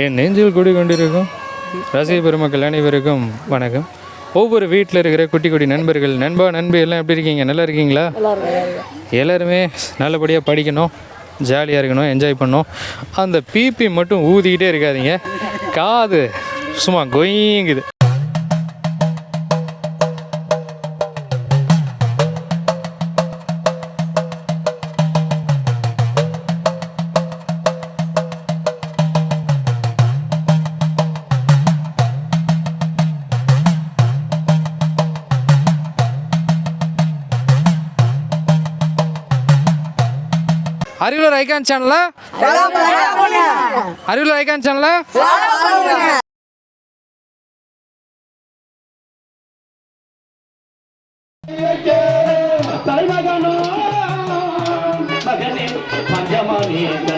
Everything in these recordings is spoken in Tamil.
என் நெஞ்சில் குடி கொண்டிருக்கும் ரசிக பெருமக்கள் அனைவருக்கும் வணக்கம். ஒவ்வொரு வீட்டில் இருக்கிற குட்டி குட்டி நண்பர்கள் நண்பா நண்பி எல்லாம் எப்படி இருக்கீங்க? நல்லா இருக்கீங்களா? எல்லாருமே நல்லபடியாக படிக்கணும் ஜாலியாக இருக்கணும் என்ஜாய் பண்ணணும். அந்த பிபி மட்டும் ஊதிக்கிட்டே இருக்காதீங்க. காது சும்மா கொய்ங்குது. ஐகான் சேனலா அரியலூர் ஐகான் சேனலா தலைமகனோ மகனே பஞ்சமானே தனே பஞ்சமானே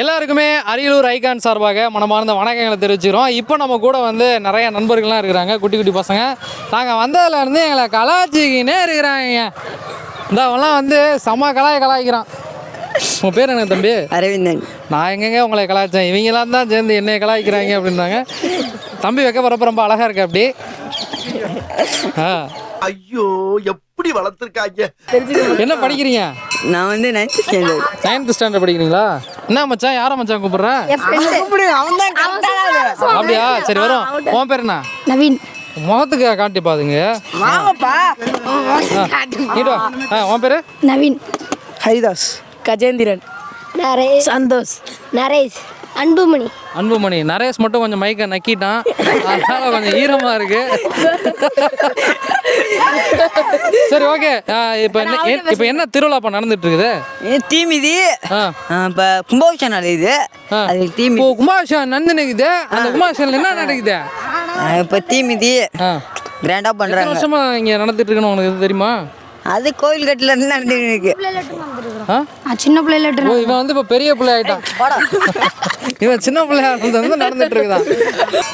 எல்லாருக்குமே அரியலூர் ஐகான் சார்பாக மனமார்ந்த வணக்கங்களை தெரிவிச்சுக்கிறோம். இப்போ நம்ம கூட வந்து நிறைய நண்பர்கள்லாம் இருக்கிறாங்க குட்டி குட்டி பசங்க. நாங்கள் வந்ததுல இருந்து எங்களை கலாச்சிக்கினே இருக்கிறாங்க. இந்த அவன்லாம் வந்து செம்ம கலாய் கலாய்க்கிறான். உன் பேர் என்ன தம்பி? அரவிந்தன். நான் எங்கெங்க உங்களை கலாய்ச்சேன்? இவங்கெல்லாம் தான் சேர்ந்து என்னைய கலாய்க்கிறாங்க அப்படின்றாங்க தம்பி வைக்க போகிறப்ப ரொம்ப அழகாக இருக்கு அப்படி. ஆ. ஐயோ எப்படி வளர்த்துருக்காங்க? என்ன படிக்கிறீங்க? நான் வந்து நைன்த் ஸ்டாண்டர்ட் நைன்த் ஸ்டாண்டர்ட் படிக்கிறீங்களா? என்ன மச்சான்? யாரை மச்சான் கூப்பிட்றேன் அப்படியா? சரி வரும். உன் பேர் என்ன? நவீன். முகத்துக்கு காட்டி பாதுங்க உன் பேர்? நவீன். ஹரிதாஸ். கஜேந்திரன். நரேஷ். சந்தோஷ். நரேஷ். அன்புமணி. அன்புமணி. நரேஷ் மட்டும் கொஞ்சம் மைக்கை நக்கிட்டான். அதனால கொஞ்சம் ஈரமா இருக்கு. சரி ஓகே இப்போ என்ன இப்போ என்ன திருவிழா இப்போ நடந்துட்டு இருக்குது தீமிதி ஆ. இப்போ கும்பாபிஷேகம் இது. ஆ. அது தீமி இப்போ குமாஷம் நந்து நிற்குது அந்த குமாஷன்ல என்ன நடக்குது? இப்போ தீமிதி ஆ. கிராண்டா எத்தனை பண்றாங்க. வருஷமா இங்க நடந்துட்டு இருக்குன்னு உனக்கு தெரியுமா? அது கோயில் கட்டுல இருந்து நடந்துட்டு இருக்கு. சின்ன பிள்ளையில ஓ இவன் வந்து இப்போ பெரிய பிள்ளை ஆயிட்டான் இவன் சின்ன பிள்ளையா இருந்தது வந்து நடந்துட்டு இருக்குதான்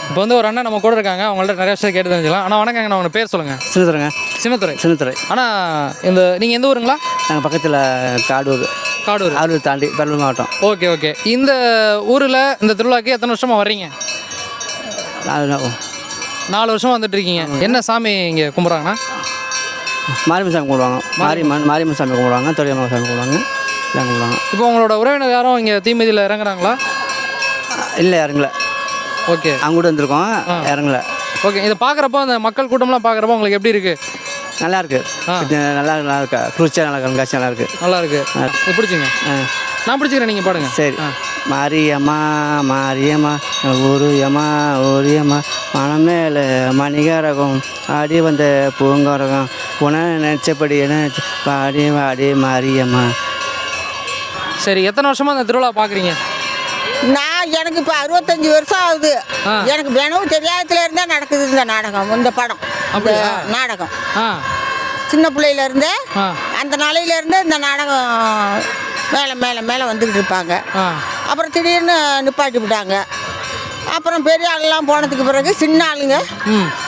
இப்போ வந்து ஒரு அண்ணன் நம்ம கூட இருக்காங்க. அவங்கள்ட்ட நிறைய விஷயம் கேட்டு தெரிஞ்சுக்கலாம். ஆனால் வணக்கங்க நான் உங்க பேர் சொல்லுங்க. சின்னத்துறைங்க. சின்னத்துறை. சின்னத்துறை. ஆனால் இந்த நீங்கள் எந்த ஊருங்களா? நாங்கள் பக்கத்தில் காடூர். காடூர். ஆடூர் தாண்டி பெரம்பலூர் மாவட்டம். Okay okay. இந்த ஊரில் இந்த திருவிழாக்கு எத்தனை வருஷமா வர்றீங்க? நாலு நாலு வருஷமா வந்துட்டு இருக்கீங்க. என்ன சாமி இங்கே கும்பிட்றாங்கன்னா? மாரியம்மன் சாமி கும்பிடுவாங்க. மாரியம்மன் மாரியம்மன் சாமி கும்பிடுவாங்க தொழிலம்மா சாமி கும்பிடுவாங்க எல்லாம் கும்பிடுவாங்க. இப்போ உங்களோட உறவினர் யாரும் இங்கே தீமிதியில் இறங்குறாங்களா? இல்லை இறங்கல. ஓகே. அவங்க கூட வந்திருக்கோம் இறங்கல. ஓகே இதை பார்க்குறப்போ அந்த மக்கள் கூட்டம்லாம் பார்க்குறப்போ உங்களுக்கு எப்படி இருக்கு? நல்லா இருக்கு. நல்லா நல்லா இருக்கா? குளிர்ச்சியாக நல்லா கண்காட்சி நல்லா இருக்கு. நல்லா இருக்கு. பிடிச்சிங்க. ஆ. நான் பிடிச்சிக்கிறேன் நீங்கள் பாடுங்க. சரி. மாரியம்மா மாரியம்மா ஊரியம்மா ஊரியம்மா மனம் மேலே மணிகரகம் ஆடி வந்த பூங்கரகம் உன நினச்சபடி நினச்ச பாடி வாடி மாரியம்மா. சரி எத்தனை வருஷமா அந்த திருவிழா பார்க்குறீங்க? நான் எனக்கு இப்போ அறுபத்தஞ்சு வருஷம் ஆகுது. எனக்கு தினமும் தெரியாததுல இருந்தே நடக்குது இந்த நாடகம் இந்த படம் இந்த அப்படியா? நாடகம். சின்ன பிள்ளையில இருந்தே ஆ. அந்த நாளையில இருந்தே இந்த நாடகம் மேலே மேலே மேலே வந்துக்கிட்டு இருப்பாங்க. அப்புறம் திடீர்னு நிப்பாட்டி விட்டாங்க. அப்புறம் பெரிய ஆளுலாம் போனதுக்கு பிறகு சின்ன ஆளுங்க.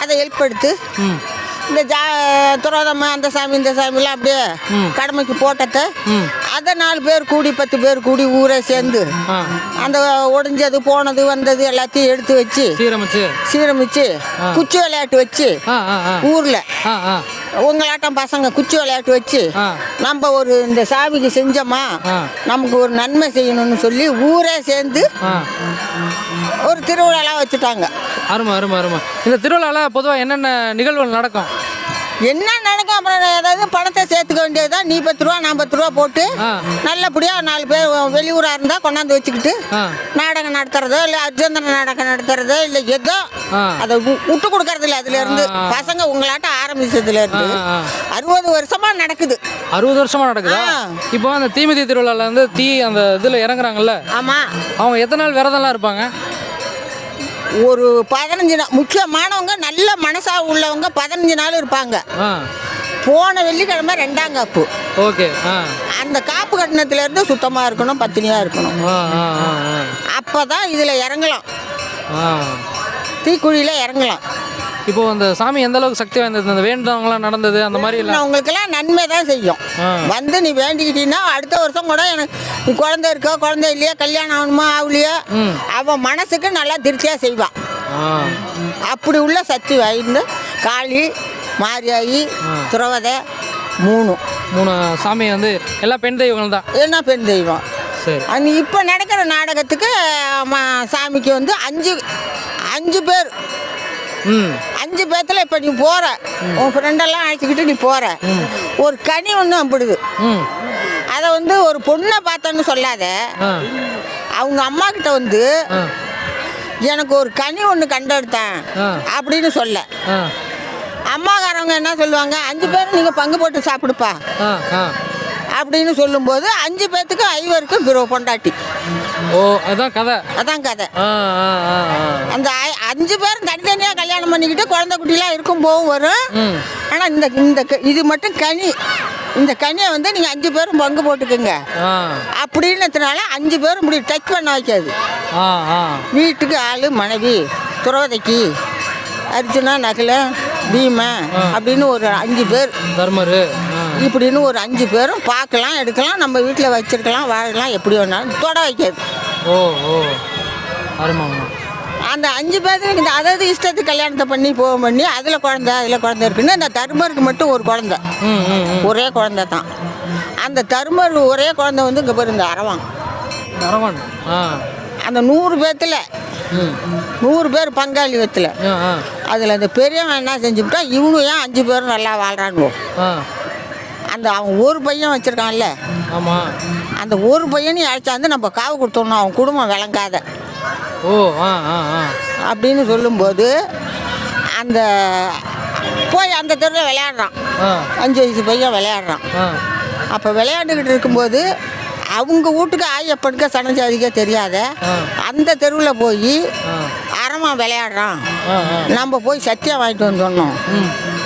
அதை ஹெல்ப் எடுத்து இந்த ஜா துரோதம்மா அந்த சாமி இந்த சாமிலாம் அப்படியே கடமைக்கு போட்டதை. அதை நாலு பேர் கூடி பத்து பேர் கூடி ஊரே சேர்ந்து அந்த ஒடிஞ்சது போனது வந்தது எல்லாத்தையும் எடுத்து வச்சு சீரமைச்சு. சீரமிச்சு குச்சி விளையாட்டு வச்சு ஊரில் உங்களாட்டம் பசங்க குச்சி விளையாட்டு வச்சு. நம்ம ஒரு இந்த சாமிக்கு செஞ்சோமா. நமக்கு ஒரு நன்மை செய்யணும்னு சொல்லி ஊரே சேர்ந்து ஒரு திருவிழாலாம் வச்சுட்டாங்க அருமை அருமை அருமை இந்த திருவிழாவில் பொதுவாக என்னென்ன நிகழ்வுகள் நடக்கும் என்ன நடக்கும் அப்புறம் ஏதாவது பணத்தை சேர்த்துக்க வேண்டியதுதான் நீ பத்து ரூபா நான் பத்து ரூபா போட்டு. நல்லபடியாக நாலு பேர் வெளியூராக இருந்தால் கொண்டாந்து வச்சுக்கிட்டு நாடகம் நடத்துறதோ இல்லை அர்ஜந்தன நாடகம் நடத்துறதோ இல்லை ஏதோ. அதை விட்டு கொடுக்கறது இல்லை அதுல இருந்து. பசங்க உங்களாட்டம் ஆரம்பிச்சதுல இருந்து. அறுபது வருஷமா நடக்குது அறுபது வருஷமா நடக்குதா. இப்போ அந்த தீமிதி திருவிழாவில் வந்து தீ அந்த இதில் இறங்குறாங்கல்ல ஆமா அவங்க எத்தனை நாள் விரதம்லாம் இருப்பாங்க ஒரு பதினஞ்சு நாள் முக்கியமானவங்க நல்ல மனசா உள்ளவங்க பதினஞ்சு நாள் இருப்பாங்க. போன வெள்ளிக்கிழமை ரெண்டாம் காப்பு. ஓகே அந்த காப்பு கட்டணத்துல இருந்து சுத்தமா இருக்கணும் பத்தினியா இருக்கணும். ஆ ஆ ஆ ஆ. அப்போ தான் இதில் இறங்கலாம். தீக்குழியில் இறங்கலாம். இப்போ அந்த சாமி எந்த அளவுக்கு சக்தி வாய்ந்தது? அந்த வேண்டவங்களாம் நடந்தது அந்த மாதிரி இல்லை அவங்களுக்கெல்லாம் நன்மை தான் செய்யும். வந்து நீ வேண்டிக்கிட்டீங்கன்னா அடுத்த வருஷம் கூட எனக்கு குழந்தை இருக்கோ குழந்தை இல்லையா கல்யாணம் ஆகணுமா ஆகலையோ. அவன் மனசுக்கு நல்லா திருப்தியாக செய்வான். அப்படி உள்ள சக்தி வாய்ந்து காளி மாரியாயி துறவதை மூணு. மூணு சாமி வந்து எல்லா பெண் தெய்வங்கள் தான். என்ன பெண் தெய்வம். சரி. இப்போ நடக்கிற நாடகத்துக்கு சாமிக்கு வந்து அஞ்சு அஞ்சு பேர். அஞ்சு பேர்த்துல இப்போ நீ போகிற உன் ஃப்ரெண்டெல்லாம் அழைச்சிக்கிட்டு நீ போகிற ஒரு கனி ஒன்று அம்பிடுது. அதை வந்து ஒரு பொண்ணை பார்த்தேன்னு சொல்லாத. அவங்க அம்மா கிட்ட வந்து எனக்கு ஒரு கனி ஒன்று கண்டெடுத்தேன். அப்படின்னு சொல்ல. அம்மாக்காரவங்க என்ன சொல்லுவாங்க? அஞ்சு பேர் நீங்கள் பங்கு போட்டு சாப்பிடுப்பா. அப்படின்னு சொல்லும்போது அஞ்சு பேர்த்துக்கு ஐவருக்கும் பொண்டாட்டி. ஓ அதான் கதை. அதான் கதை. அந்த அஞ்சு பேரும் தனித்தனியாக கல்யாணம் பண்ணிக்கிட்டு குழந்தை குட்டிலாம் இருக்கும் போகும் வரும். ஆனால் இந்த இந்த இது மட்டும் கனி. இந்த கனியை வந்து நீங்கள் அஞ்சு பேரும் பங்கு போட்டுக்குங்க. அப்படின்னதுனால அஞ்சு பேரும் இப்படி டச் பண்ண வைக்காது. வீட்டுக்கு ஆள் மனைவி துறவதைக்கு அர்ஜுனா நகல பீமா அப்படின்னு ஒரு அஞ்சு பேர். தர்மரு. இப்படின்னு ஒரு அஞ்சு பேரும் பார்க்கலாம் எடுக்கலாம் நம்ம வீட்டில் வச்சிருக்கலாம் வாழலாம் எப்படி வேணாலும். தொட வைக்காது ஓ ஓ. அந்த அஞ்சு பேருக்கு இந்த அதாவது இஷ்டத்துக்கு கல்யாணத்தை பண்ணி போக பண்ணி அதில் குழந்த அதில் குழந்த இருக்குன்னு அந்த தர்மருக்கு மட்டும் ஒரு குழந்த. ஒரே குழந்த தான். அந்த தர்மர் ஒரே குழந்த வந்து இங்கே பாரு இந்த அரவான். அரவன். அந்த நூறு பேர்த்தில் நூறு பேர் பங்காளி வத்தில் அதில் அந்த பெரியவன் என்ன செஞ்சுவிட்டா இவனும் ஏன் அஞ்சு பேரும் நல்லா வாழ்கிறானுவோ அந்த அவன் ஒரு பையன் வச்சுருக்கான்ல. ஆமாம் அந்த ஒரு பையனையும் அழைச்சாந்து நம்ம காவு கொடுத்தோம்னா அவன் குடும்பம் விளங்காத. ஓ ஆ ஆ ஆ. அப்படின்னு சொல்லும்போது அந்த போய் அந்த தெருவில் விளையாடுறான். ஆ. அஞ்சு வயசு பையன் விளையாடுறான். ஆ. அப்போ விளையாண்டுக்கிட்டு இருக்கும்போது அவங்க வீட்டுக்கு ஆயப்பனுக்க சனஜாதிக்க தெரியாத அந்த தெருவில் போய் அரமா விளையாடுறான். ஆ ஆ. நம்ம போய் சத்தியம் வாங்கிட்டு வந்துடணும்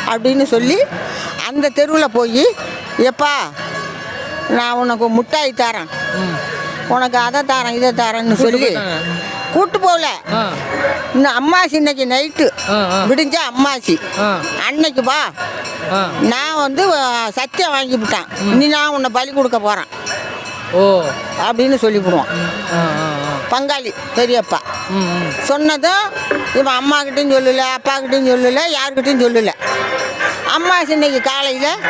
அப்படின்னு சொல்லி அந்த தெருவில் போய் எப்பா நான் உனக்கு முட்டாய் தரேன். உனக்கு அதை தரேன் இதை தரேன்னு சொல்லி. கூட்டு போகல. இன்னும் அம்மாசி இன்னைக்கு நைட்டு விடிஞ்சா அம்மாசி. அன்னைக்கு வா. நான் வந்து சத்தியம் வாங்கிவிட்டேன் இனி நான் உன்னை பலி கொடுக்க போகிறேன் ஓ. அப்படின்னு ஆ. பங்காளி பெரியப்பா. சொன்னதும் இவன் அம்மாக்கிட்டையும் சொல்லலை அப்பாக்கிட்டையும் சொல்லலை யாருக்கிட்டையும் சொல்லலை. அம்மா இன்னைக்கு காலையில்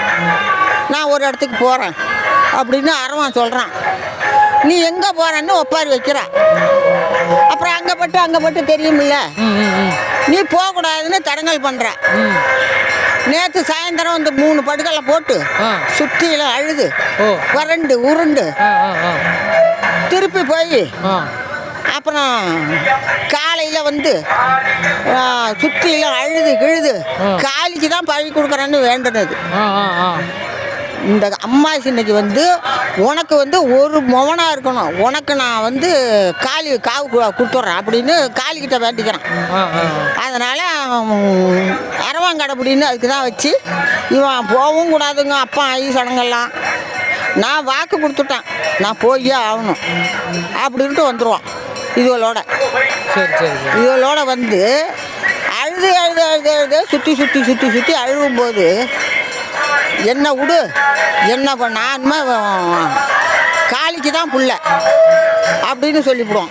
நான் ஒரு இடத்துக்கு போகிறேன் அப்படின்னு அரவன் சொல்கிறான் நீ எங்கே போகிறன்னு ஒப்பாரி வைக்கிறா. அப்புறம் அங்கே பட்டு அங்கே பட்டு தெரியுமில்ல? நீ போகக்கூடாதுன்னு தடங்கல் பண்ணுற நேற்று சாயந்தரம் வந்து மூணு படுக்கலை போட்டு ஆ. சுற்றிலும் அழுது வறண்டு உருண்டு. திருப்பி போய் அப்புறம் காலையில் வந்து சுற்றிலும் அழுது கிழுது காலிக்கு தான் பழி கொடுக்குறேன்னு வேண்டுனது. இந்த அம்மா இன்னைக்கு வந்து உனக்கு வந்து ஒரு மொவனாக இருக்கணும். உனக்கு நான் வந்து காலி காவு கொடுத்துட்றேன் அப்படின்னு காளிக்கிட்ட வேண்டிக்கிறேன். அதனால் அரவாங்கடை அதுக்கு தான் வச்சு இவன் போகவும் கூடாதுங்க அப்பா ஐ சடங்கெல்லாம் நான் வாக்கு கொடுத்துட்டேன். நான் போயே ஆகணும். அப்படின்ட்டு வந்துடுவான் இதுவளோட சரி சரி சரி. இதுவளோட வந்து அழுது அழுது அழுது அழுது சுற்றி சுற்றி சுற்றி சுற்றி அழுகும்போது என்ன விடு என்ன பண்ண நானுமே காளிக்கு தான் புள்ள அப்படின்னு சொல்லிவிடுவோம்.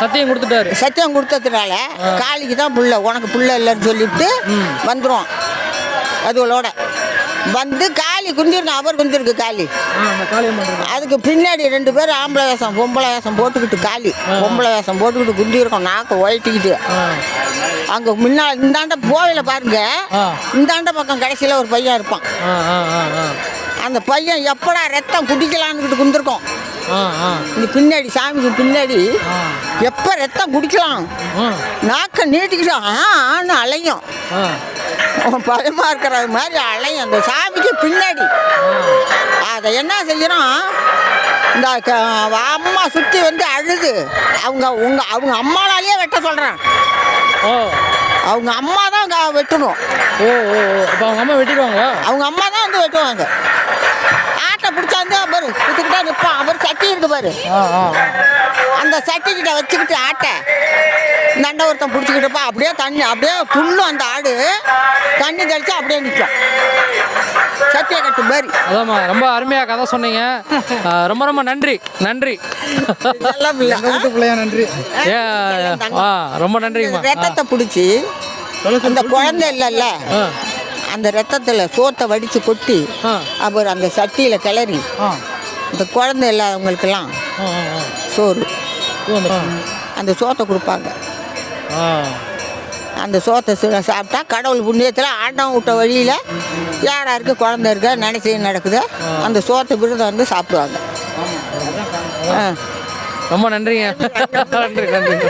சத்தியம் கொடுத்துட்டாரு. சத்தியம் கொடுத்ததுனால காளிக்கு தான் புள்ள உனக்கு புள்ள இல்லைன்னு சொல்லிவிட்டு வந்துடும் அதுகளோட. வந்து காளி குந்திருக்கும் அவர் குந்திருக்கு காளியம்மன் அதுக்கு பின்னாடி ரெண்டு பேரும் ஆம்பளை வேஷம் பொம்பளை வேஷம் போட்டுக்கிட்டு காளி பொம்பளை வேஷம் போட்டுக்கிட்டு குந்திருக்கோம் நாக்கு ஒயிட்டிக்கிட்டு அங்கே முன்னால் இந்தாண்ட போவையில் பாருங்க. இந்தாண்ட பக்கம் கடைசியில் ஒரு பையன் இருப்பான். அந்த பையன் எப்படா ரத்தம் குடிக்கலான்னுக்கிட்டு குந்திருக்கோம் இந்த பின்னாடி சாமிக்கு பின்னாடி எப்போ ரத்தம் குடிக்கலாம்? நாக்கை நீட்டிக்கிட்டு ஆன்னு அலையும். அவன் பயமாக இருக்கிற மாதிரி அலையும். அந்த சாமிக்கு பின்னாடி. அதை என்ன செய்கிறோம் இந்த அம்மா சுற்றி வந்து அழுது. அவங்க உங்க அவங்க அம்மானாலேயே வெட்ட சொல்கிறேன் ஓ. அவங்க அம்மா தான் வெட்டணும். ஓ ஓ அவங்க அம்மா வெட்டிடுவாங்களா? அவங்க அம்மா தான் வந்து வெட்டுவாங்க. பிடிச்சாந்து அவர் இதுக்கிட்ட நிற்பான் அவர் சட்டி இருக்கு பாரு. அந்த சட்டிக்கிட்ட வச்சுக்கிட்டு ஆட்டை. நண்டை ஒருத்தன் பிடிச்சிக்கிட்டப்ப அப்படியே தண்ணி அப்படியே துள்ளும் அந்த ஆடு. தண்ணி தெளிச்சு அப்படியே நிற்கும் சட்டியை கட்டு மாதிரி அதாம்மா ரொம்ப அருமையாக கதை சொன்னீங்க. ரொம்ப ரொம்ப நன்றி நன்றி. ஆ ரொம்ப நன்றிங்கம்மா ஆ. ரத்தத்தை பிடிச்சி அந்த குழந்தை இல்லைல்ல அந்த ரத்தத்தில் சோத்தை வடித்து கொட்டி. அப்புறம் அந்த சட்டியில் கிளறி. ஆ. அந்த குழந்தை இல்லாதவங்களுக்கெல்லாம் சோறு. அந்த சோத்தை கொடுப்பாங்க. அந்த சோத்தை சாப்பிட்டா கடவுள் புண்ணியத்தில் ஆண்டம் விட்ட வழியில் யார் யாருக்கு குழந்தை இருக்க நினைச்சு நடக்குதோ அந்த சோத்தை விருதம் வந்து சாப்பிடுவாங்க. ரொம்ப நன்றிங்க. நன்றி நன்றி.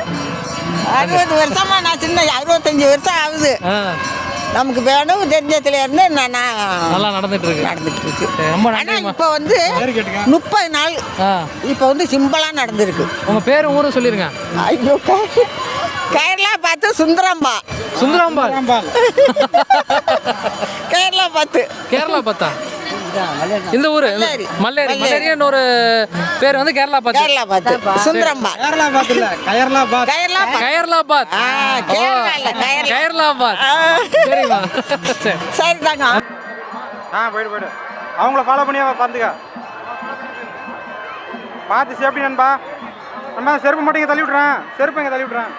அறுபது வருஷமா நான் சின்ன அறுபத்தஞ்சு வருஷம் ஆகுது. நமக்கு வேணும் தெரிஞ்சதுல இருந்து நான் நல்லா நடந்துட்டு இருக்கு நடந்துட்டு இருக்கு ரொம்ப ஆனால் இப்போ வந்து முப்பது நாள் இப்போ வந்து சிம்பிளாக நடந்திருக்கு. உங்க பேர் ஊரும் சொல்லிருங்க. ஐயோ கே- கேரளா பார்த்து சுந்தரம்பா சுந்தராம்பாள். கேரளா பார்த்து. கேரளா பார்த்தா? இந்த ஊரு மல்லேரி. மல்லேரி. மல்லேரி. மல்லேரின்னு ஒரு பேர் வந்து கேரளா பார்த்து கேரளா பார்த்து சுந்தரம்பா கேரளா கயர்லா பாத். கேரளா பார்த்து கயர்லாபாத் ஆ, கேரளா இல்ல, கேரளா. கயர்லாபாத் ஆ. சரிம்மா. சரி சரி தாங்க. ஆ போயிடு போயிடு. அவங்கள ஃபாலோ பண்ணி பார்த்துக்க பார்த்து சேஃப்டி நண்பா. நண்பா செருப்பு மட்டும் இங்கே தள்ளி விட்றேன் செருப்பு இங்கே தள்ளி விட்றேன்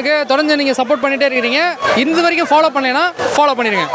அரியலூர் தொடர்ந்து நீங்கள் சப்போர்ட் பண்ணிட்டே இருக்கிறீங்க. இந்த வரைக்கும் ஃபாலோ பண்ணலைன்னா ஃபாலோ பண்ணிடுங்க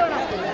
going up to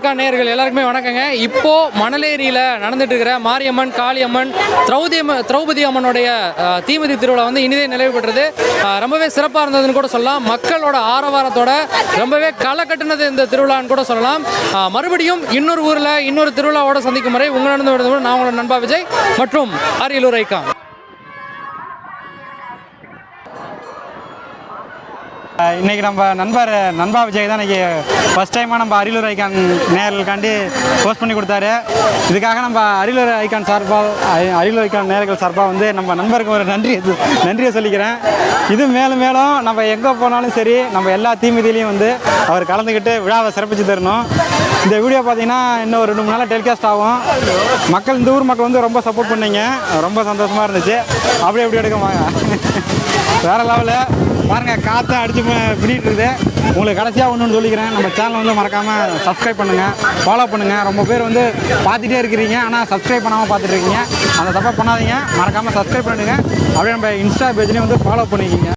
அரியலூர் நேயர்கள் எல்லாருக்குமே வணக்கங்க. இப்போ மணலேரியில் நடந்துட்டு இருக்கிற மாரியம்மன் காளியம்மன் திரௌதி திரௌபதி அம்மனுடைய தீமதி திருவிழா வந்து இனிதே நிறைவு பெற்றது. ரொம்பவே சிறப்பாக இருந்ததுன்னு கூட சொல்லலாம். மக்களோட ஆரவாரத்தோட ரொம்பவே களை கட்டுனது இந்த திருவிழான்னு கூட சொல்லலாம். மறுபடியும் இன்னொரு ஊரில் இன்னொரு திருவிழாவோட சந்திக்கும் வரை உங்களிடம் நான் உங்களோட நண்பா விஜய் மற்றும் அரியலூர் ஐக்கான் இன்னைக்கு நம்ம நண்பர் நண்பா விஜய் தான் இன்னைக்கு ஃபர்ஸ்ட் டைமாக நம்ம அரியலூர் ஐகான் நேர்களுக்காண்டி போஸ்ட் பண்ணி கொடுத்தாரு. இதுக்காக நம்ம அரியலூர் ஐகான் சார்பாக அரியலூர் ஐக்கான் நேர்கள் சார்பாக வந்து நம்ம நண்பருக்கு ஒரு நன்றி நன்றியை சொல்லிக்கிறேன். இது மேலும் மேலும் நம்ம எங்கே போனாலும் சரி நம்ம எல்லா தீமிதிலையும் வந்து அவர் கலந்துக்கிட்டு விழாவை சிறப்பிச்சு தரணும். இந்த வீடியோ பார்த்தீங்கன்னா இன்னும் ஒரு ரெண்டு மூணு நாளில் டெலிகாஸ்ட் ஆகும். மக்கள் இந்த ஊர் மக்கள் வந்து ரொம்ப சப்போர்ட் பண்ணீங்க. ரொம்ப சந்தோஷமாக இருந்துச்சு. அப்படியே எப்படி எடுக்க வாங்க. வேற லெவலில் பாருங்க காற்று அடிச்சு பிடிட்டு இருக்குது உங்களுக்கு கடைசியாக ஒன்று சொல்லிக்கிறேன். நம்ம சேனலை வந்து மறக்காமல் சப்ஸ்கிரைப் பண்ணுங்கள் ஃபாலோ பண்ணுங்கள் ரொம்ப பேர் வந்து பார்த்துட்டே இருக்கிறீங்க. ஆனால் சப்ஸ்கிரைப் பண்ணாமல் பார்த்துட்டு இருக்கீங்க. அந்த தப்பாக பண்ணாதீங்க. மறக்காமல் சப்ஸ்கிரைப் பண்ணுங்கள் அப்படியே நம்ம இன்ஸ்டா பேஜ்லேயும் வந்து ஃபாலோ பண்ணிக்கிங்க.